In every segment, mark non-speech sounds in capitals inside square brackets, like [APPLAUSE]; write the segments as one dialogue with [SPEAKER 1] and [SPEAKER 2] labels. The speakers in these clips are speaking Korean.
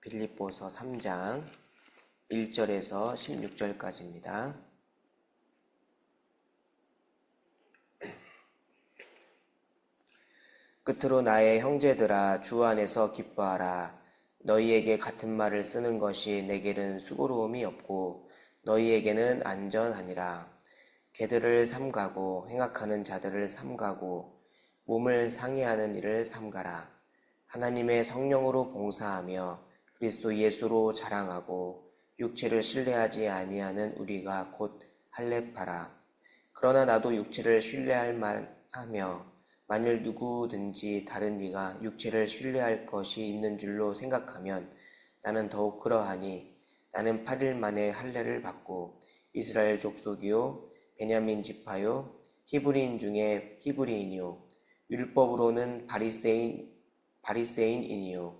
[SPEAKER 1] 빌립보서 3장 1절에서 16절까지입니다. 끝으로 나의 형제들아 주 안에서 기뻐하라. 너희에게 같은 말을 쓰는 것이 내게는 수고로움이 없고 너희에게는 안전하니라. 개들을 삼가고 행악하는 자들을 삼가고 몸을 상해하는 일을 삼가라. 하나님의 성령으로 봉사하며 그리스도 예수로 자랑하고 육체를 신뢰하지 아니하는 우리가 곧 할례파라. 그러나 나도 육체를 신뢰할 만하며 만일 누구든지 다른 이가 육체를 신뢰할 것이 있는 줄로 생각하면 나는 더욱 그러하니 나는 8일 만에 할례를 받고 이스라엘 족속이요 베냐민 지파요 히브리인 중에 히브리인이요 율법으로는 바리새인 바리새인이니요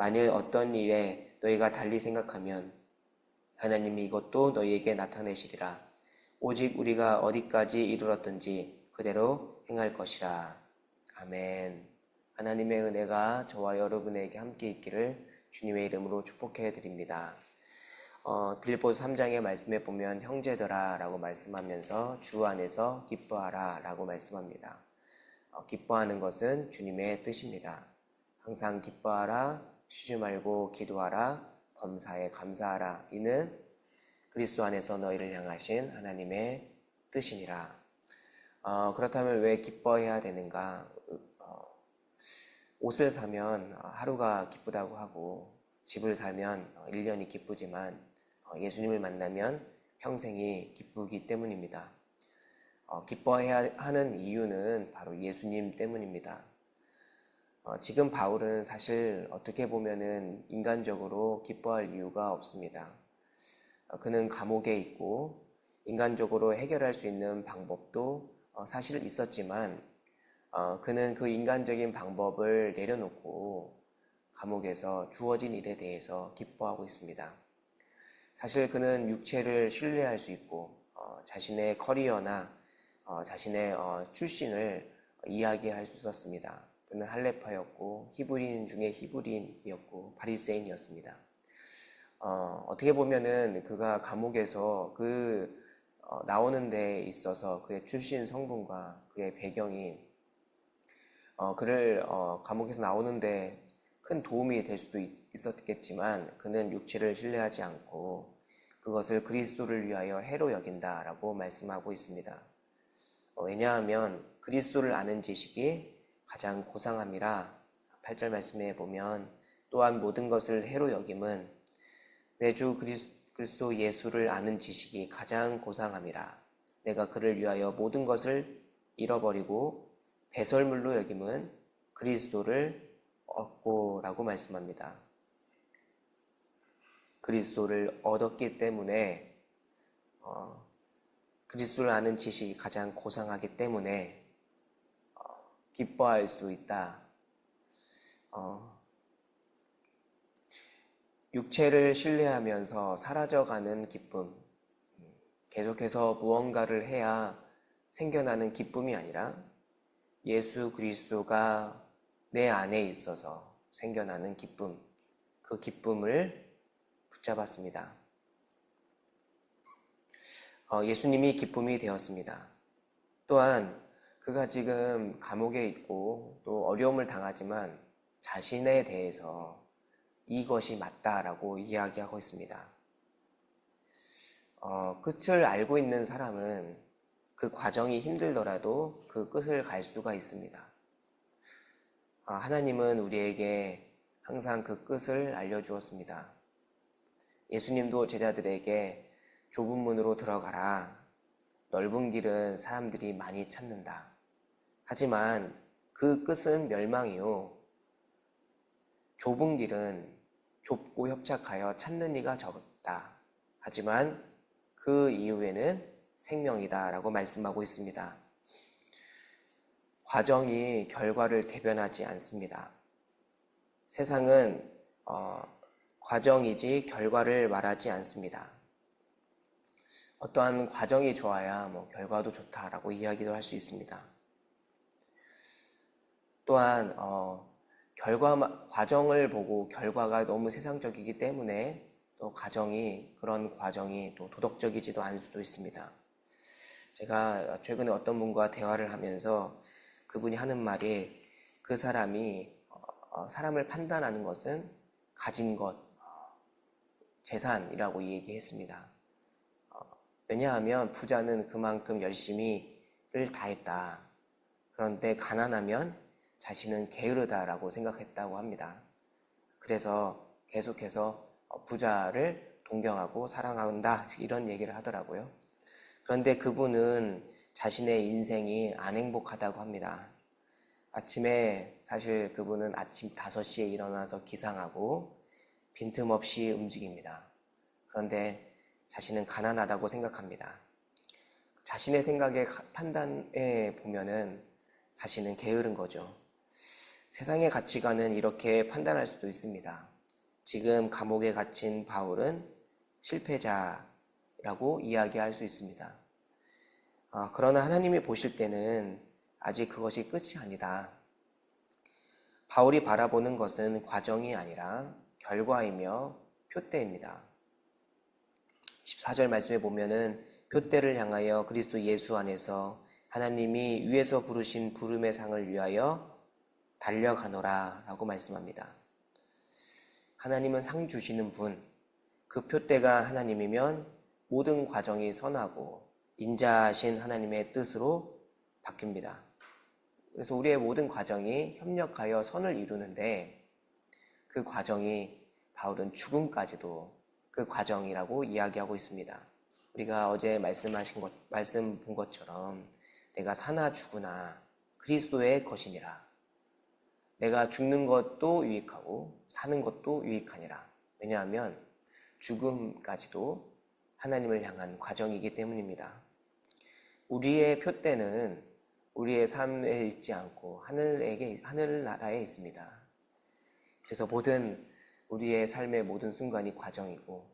[SPEAKER 1] 만일 어떤 일에 너희가 달리 생각하면 하나님이 이것도 너희에게 나타내시리라. 오직 우리가 어디까지 이르렀든지 그대로 행할 것이라. 아멘. 하나님의 은혜가 저와 여러분에게 함께 있기를 주님의 이름으로 축복해 드립니다. 어, 빌보서 3장의 말씀에 보면 형제들아 라고 말씀하면서 주 안에서 기뻐하라 라고 말씀합니다. 어, 기뻐하는 것은 주님의 뜻입니다. 항상 기뻐하라, 쉬지 말고 기도하라, 범사에 감사하라. 이는 그리스도 안에서 너희를 향하신 하나님의 뜻이니라. 어, 그렇다면 왜 기뻐해야 되는가? 옷을 사면 하루가 기쁘다고 하고 집을 사면 1년이 기쁘지만 예수님을 만나면 평생이 기쁘기 때문입니다. 어, 기뻐해야 하는 이유는 바로 예수님 때문입니다. 어, 지금 바울은 사실 어떻게 보면은 인간적으로 기뻐할 이유가 없습니다. 어, 그는 감옥에 있고 인간적으로 해결할 수 있는 방법도 사실 있었지만 어, 그는 그 인간적인 방법을 내려놓고 감옥에서 주어진 일에 대해서 기뻐하고 있습니다. 사실 그는 육체를 신뢰할 수 있고 어, 자신의 커리어나 어, 자신의 어, 출신을 이야기할 수 있었습니다. 그는 할레파였고 히브리인 중에 히브리인이었고 바리새인이었습니다. 어, 떻게 보면은 그가 감옥에서 그 어, 나오는 데 있어서 그의 출신 성분과 그의 배경이 어, 그를 어, 감옥에서 나오는데 큰 도움이 될 수도 있, 있었겠지만 그는 육체를 신뢰하지 않고 그것을 그리스도를 위하여 해로 여긴다라고 말씀하고 있습니다. 어, 왜냐하면 그리스도를 아는 지식이 가장 고상함이라 8절 말씀에 보면 또한 모든 것을 해로 여김은 내 주 그리스도 예수를 아는 지식이 가장 고상함이라 내가 그를 위하여 모든 것을 잃어버리고 배설물로 여김은 그리스도를 얻고라고 말씀합니다. 그리스도를 얻었기 때문에 어, 그리스도를 아는 지식이 가장 고상하기 때문에 어, 기뻐할 수 있다. 어, 육체를 신뢰하면서 사라져가는 기쁨, 계속해서 무언가를 해야 생겨나는 기쁨이 아니라 예수 그리스도가 내 안에 있어서 생겨나는 기쁨, 그 기쁨을 붙잡았습니다. 어, 예수님이 기쁨이 되었습니다. 또한 그가 지금 감옥에 있고 또 어려움을 당하지만 자신에 대해서 이것이 맞다라고 이야기하고 있습니다. 어, 끝을 알고 있는 사람은 그 과정이 힘들더라도 그 끝을 갈 수가 있습니다. 어, 하나님은 우리에게 항상 그 끝을 알려주었습니다. 예수님도 제자들에게 좁은 문으로 들어가라. 넓은 길은 사람들이 많이 찾는다. 하지만 그 끝은 멸망이요. 좁은 길은 좁고 협착하여 찾는 이가 적다. 하지만 그 이후에는 생명이다. 라고 말씀하고 있습니다. 과정이 결과를 대변하지 않습니다. 세상은 어, 과정이지 결과를 말하지 않습니다. 어떠한 과정이 좋아야 뭐 결과도 좋다라고 이야기도 할 수 있습니다. 또한 어, 결과 과정을 보고 결과가 너무 세상적이기 때문에 또 과정이 그런 과정이 또 도덕적이지도 않을 수도 있습니다. 제가 최근에 어떤 분과 대화를 하면서 그분이 하는 말이 그 사람이 어, 어 사람을 판단하는 것은 가진 것, 어, 재산이라고 얘기했습니다. 왜냐하면 부자는 그만큼 열심히를 다했다. 그런데 가난하면 자신은 게으르다라고 생각했다고 합니다. 그래서 계속해서 부자를 동경하고 사랑한다 이런 얘기를 하더라고요. 그런데 그분은 자신의 인생이 안 행복하다고 합니다. 아침에 사실 그분은 아침 5시에 일어나서 기상하고 빈틈없이 움직입니다. 그런데 자신은 가난하다고 생각합니다. 자신의 생각에 판단에 보면은 자신은 게으른 거죠. 세상의 가치관은 이렇게 판단할 수도 있습니다. 지금 감옥에 갇힌 바울은 실패자라고 이야기할 수 있습니다. 아, 그러나 하나님이 보실 때는 아직 그것이 끝이 아니다. 바울이 바라보는 것은 과정이 아니라 결과이며 표대입니다. 14절 말씀에 보면은 표대를 향하여 그리스도 예수 안에서 하나님이 위에서 부르신 부름의 상을 위하여 달려가노라 라고 말씀합니다. 하나님은 상 주시는 분, 그 표대가 하나님이면 모든 과정이 선하고 인자하신 하나님의 뜻으로 바뀝니다. 그래서 우리의 모든 과정이 협력하여 선을 이루는데 그 과정이 바울은 죽음까지도 그 과정이라고 이야기하고 있습니다. 우리가 어제 말씀하신 것, 말씀 본 것처럼 내가 사나 죽으나 그리스도의 것이니라. 내가 죽는 것도 유익하고 사는 것도 유익하니라. 왜냐하면 죽음까지도 하나님을 향한 과정이기 때문입니다. 우리의 표대는 우리의 삶에 있지 않고 하늘에게 하늘나라에 있습니다. 그래서 모든 우리의 삶의 모든 순간이 과정이고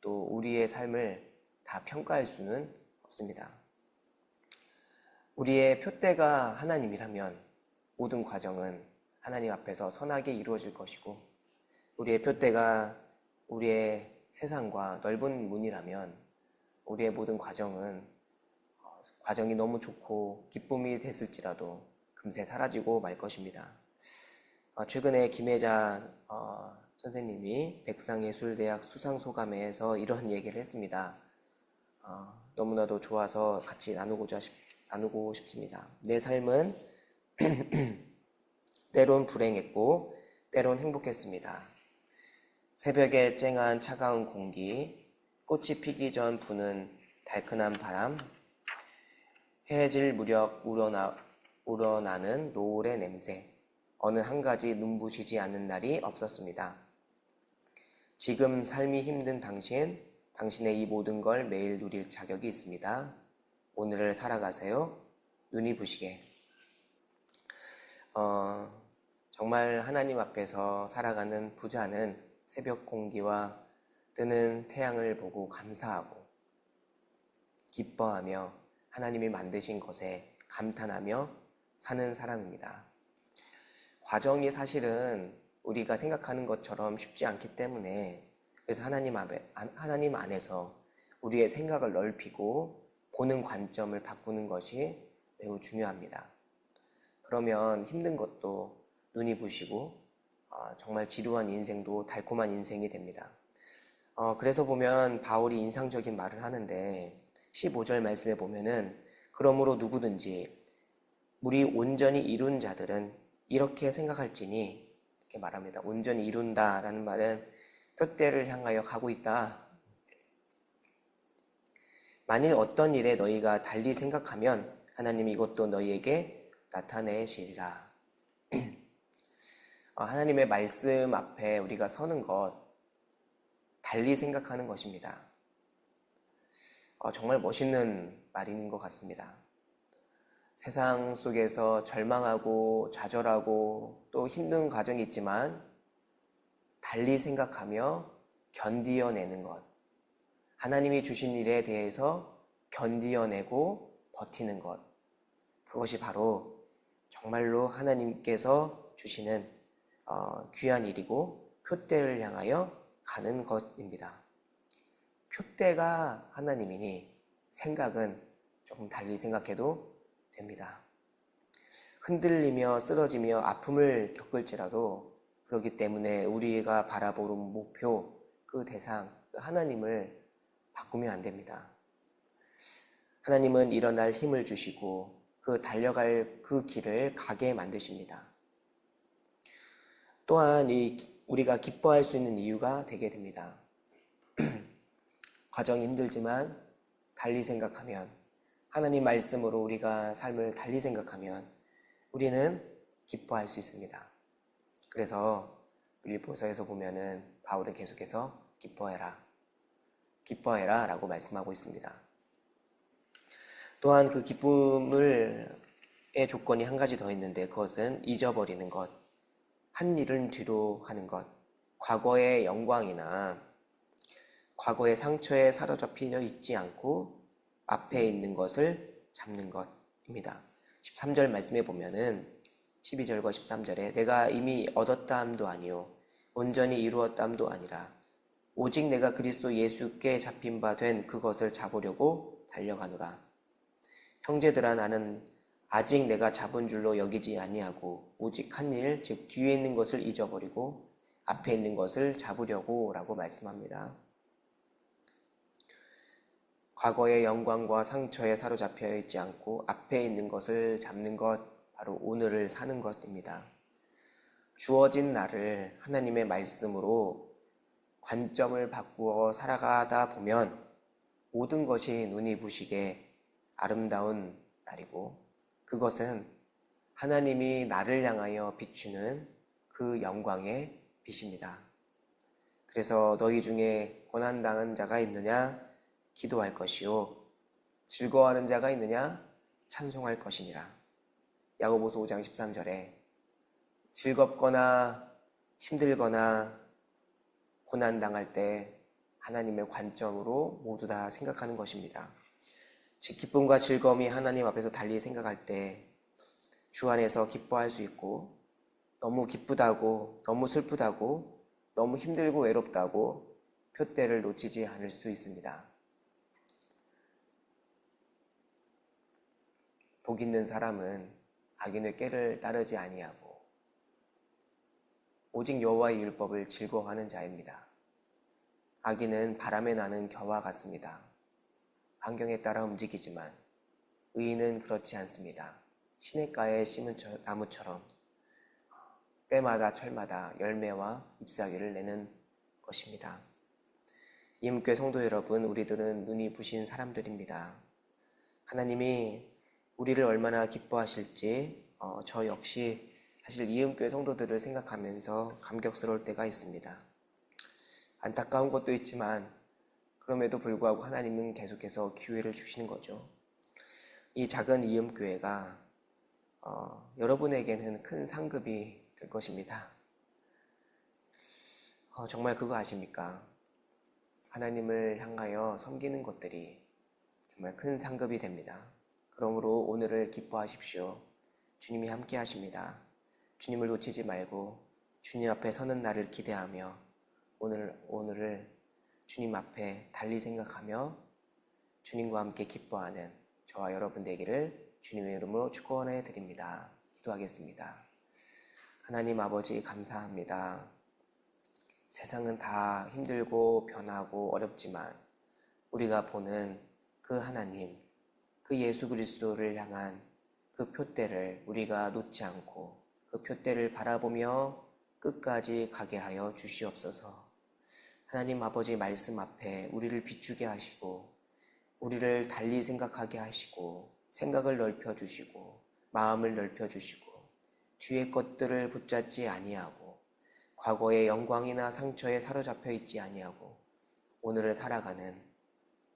[SPEAKER 1] 또 우리의 삶을 다 평가할 수는 없습니다. 우리의 표대가 하나님이라면 모든 과정은 하나님 앞에서 선하게 이루어질 것이고 우리의 표대가 우리의 세상과 넓은 문이라면 우리의 모든 과정은 어, 과정이 너무 좋고 기쁨이 됐을지라도 금세 사라지고 말 것입니다. 어, 최근에 김혜자 어, 선생님이 백상예술대학 수상소감회에서 이런 얘기를 했습니다. 어, 너무나도 좋아서 같이 나누고자 싶, 나누고 싶습니다. 내 삶은 [CLEARS THROAT] 때론 불행했고 때론 행복했습니다. 새벽에 쨍한 차가운 공기, 꽃이 피기 전 부는 달큰한 바람, 해질 무렵 우러나, 우러나는 노을의 냄새, 어느 한 가지 눈부시지 않는 날이 없었습니다. 지금 삶이 힘든 당신, 당신의 이 모든 걸 매일 누릴 자격이 있습니다. 오늘을 살아가세요. 눈이 부시게. 어, 정말 하나님 앞에서 살아가는 부자는 새벽 공기와 뜨는 태양을 보고 감사하고 기뻐하며 하나님이 만드신 것에 감탄하며 사는 사람입니다. 과정이 사실은 우리가 생각하는 것처럼 쉽지 않기 때문에 그래서 하나님 앞에 하나님 안에서 우리의 생각을 넓히고 보는 관점을 바꾸는 것이 매우 중요합니다. 그러면 힘든 것도 눈이 부시고 어, 정말 지루한 인생도 달콤한 인생이 됩니다. 어, 그래서 보면 바울이 인상적인 말을 하는데 15절 말씀에 보면은 그러므로 누구든지 우리 온전히 이룬 자들은 이렇게 생각할지니 이렇게 말합니다. 온전히 이룬다라는 말은 표대를 향하여 가고 있다. 만일 어떤 일에 너희가 달리 생각하면 하나님이 이것도 너희에게 나타내시리라. [CLEARS THROAT] 어, 하나님의 말씀 앞에 우리가 서는 것, 달리 생각하는 것입니다. 어, 정말 멋있는 말인 것 같습니다. 세상 속에서 절망하고 좌절하고 또 힘든 과정이 있지만 달리 생각하며 견디어내는 것. 하나님이 주신 일에 대해서 견디어내고 버티는 것. 그것이 바로 정말로 하나님께서 주시는 어, 귀한 일이고 표대를 향하여 가는 것입니다. 표대가 하나님이니 생각은 조금 달리 생각해도 됩니다. 흔들리며 쓰러지며 아픔을 겪을지라도 그렇기 때문에 우리가 바라보는 목표, 그 대상, 그 하나님을 바꾸면 안 됩니다. 하나님은 일어날 힘을 주시고 그 달려갈 그 길을 가게 만드십니다. 또한 이 우리가 기뻐할 수 있는 이유가 되게 됩니다. [CLEARS THROAT] 과정이 힘들지만 달리 생각하면 하나님 말씀으로 우리가 삶을 달리 생각하면 우리는 기뻐할 수 있습니다. 그래서 빌보서에서 보면은 바울은 계속해서 기뻐해라. 기뻐해라 라고 말씀하고 있습니다. 또한 그 기쁨을 의 조건이 한 가지 더 있는데 그것은 잊어버리는 것, 한 일은 뒤로 하는 것, 과거의 영광이나 과거의 상처에 사로잡혀 있지 않고 앞에 있는 것을 잡는 것입니다. 13절 말씀에 보면은 12절과 13절에 내가 이미 얻었다 함도 아니요 온전히 이루었다 함도 아니라 오직 내가 그리스도 예수께 잡힌 바 된 그것을 잡으려고 달려가노라. 형제들아 나는 아직 내가 잡은 줄로 여기지 아니하고 오직 한 일 즉 뒤에 있는 것을 잊어버리고 앞에 있는 것을 잡으려고라고 말씀합니다. 과거의 영광과 상처에 사로잡혀 있지 않고 앞에 있는 것을 잡는 것, 바로 오늘을 사는 것입니다. 주어진 날을 하나님의 말씀으로 관점을 바꾸어 살아가다 보면 모든 것이 눈이 부시게 아름다운 날이고 그것은 하나님이 나를 향하여 비추는 그 영광의 빛입니다. 그래서 너희 중에 고난당한 자가 있느냐? 기도할 것이요. 즐거워하는 자가 있느냐? 찬송할 것이니라. 야고보서 5장 13절에 즐겁거나 힘들거나 고난 당할 때 하나님의 관점으로 모두 다 생각하는 것입니다. 즉, 기쁨과 즐거움이 하나님 앞에서 달리 생각할 때 주 안에서 기뻐할 수 있고 너무 기쁘다고, 너무 슬프다고, 너무 힘들고 외롭다고 표대를 놓치지 않을 수 있습니다. 복 있는 사람은 악인의 꾀를 따르지 아니하고 오직 여호와의 율법을 즐거워하는 자입니다. 악인은 바람에 나는 겨와 같습니다. 환경에 따라 움직이지만 의인은 그렇지 않습니다. 시냇가에 심은 나무처럼 때마다 철마다 열매와 잎사귀를 내는 것입니다. 이음교회 성도 여러분, 우리들은 눈이 부신 사람들입니다. 하나님이 우리를 얼마나 기뻐하실지 어, 저 역시 사실 이음교회 성도들을 생각하면서 감격스러울 때가 있습니다. 안타까운 것도 있지만 그럼에도 불구하고 하나님은 계속해서 기회를 주시는 거죠. 이 작은 이음교회가 어, 여러분에게는 큰 상급이 될 것입니다. 어, 정말 그거 아십니까? 하나님을 향하여 섬기는 것들이 정말 큰 상급이 됩니다. 그러므로 오늘을 기뻐하십시오. 주님이 함께 하십니다. 주님을 놓치지 말고 주님 앞에 서는 날을 기대하며 오늘, 오늘을 주님 앞에 달리 생각하며 주님과 함께 기뻐하는 저와 여러분 되기를 주님의 이름으로 축원해 드립니다. 기도하겠습니다. 하나님 아버지 감사합니다. 세상은 다 힘들고 변하고 어렵지만 우리가 보는 그 하나님, 그 예수 그리스도를 향한 그 표대를 우리가 놓지 않고 그 표대를 바라보며 끝까지 가게 하여 주시옵소서. 하나님 아버지 말씀 앞에 우리를 비추게 하시고 우리를 달리 생각하게 하시고 생각을 넓혀 주시고 마음을 넓혀 주시고 뒤의 것들을 붙잡지 아니하고 과거의 영광이나 상처에 사로잡혀 있지 아니하고 오늘을 살아가는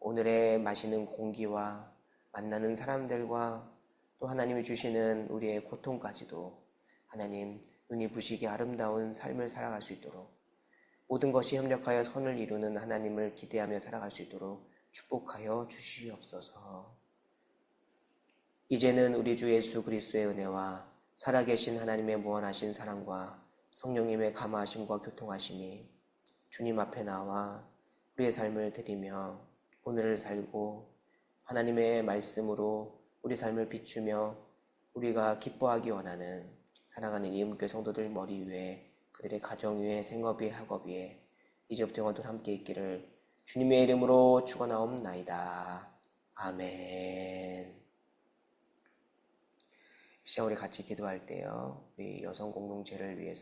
[SPEAKER 1] 오늘의 마시는 공기와 만나는 사람들과 또 하나님이 주시는 우리의 고통까지도 하나님 눈이 부시게 아름다운 삶을 살아갈 수 있도록 모든 것이 협력하여 선을 이루는 하나님을 기대하며 살아갈 수 있도록 축복하여 주시옵소서. 이제는 우리 주 예수 그리스도의 은혜와 살아계신 하나님의 무한하신 사랑과 성령님의 감화하심과 교통하심이 주님 앞에 나와 우리의 삶을 드리며 오늘을 살고 하나님의 말씀으로 우리 삶을 비추며 우리가 기뻐하기 원하는 사랑하는 이음교회 성도들 머리 위에 그들의 가정 위에 생업 위에 학업 위에 이제부터 영원토록 함께 있기를 주님의 이름으로 축원하옵나이다. 아멘. 시간 우리 같이 기도할 때요. 우리 여성 공동체를 위해서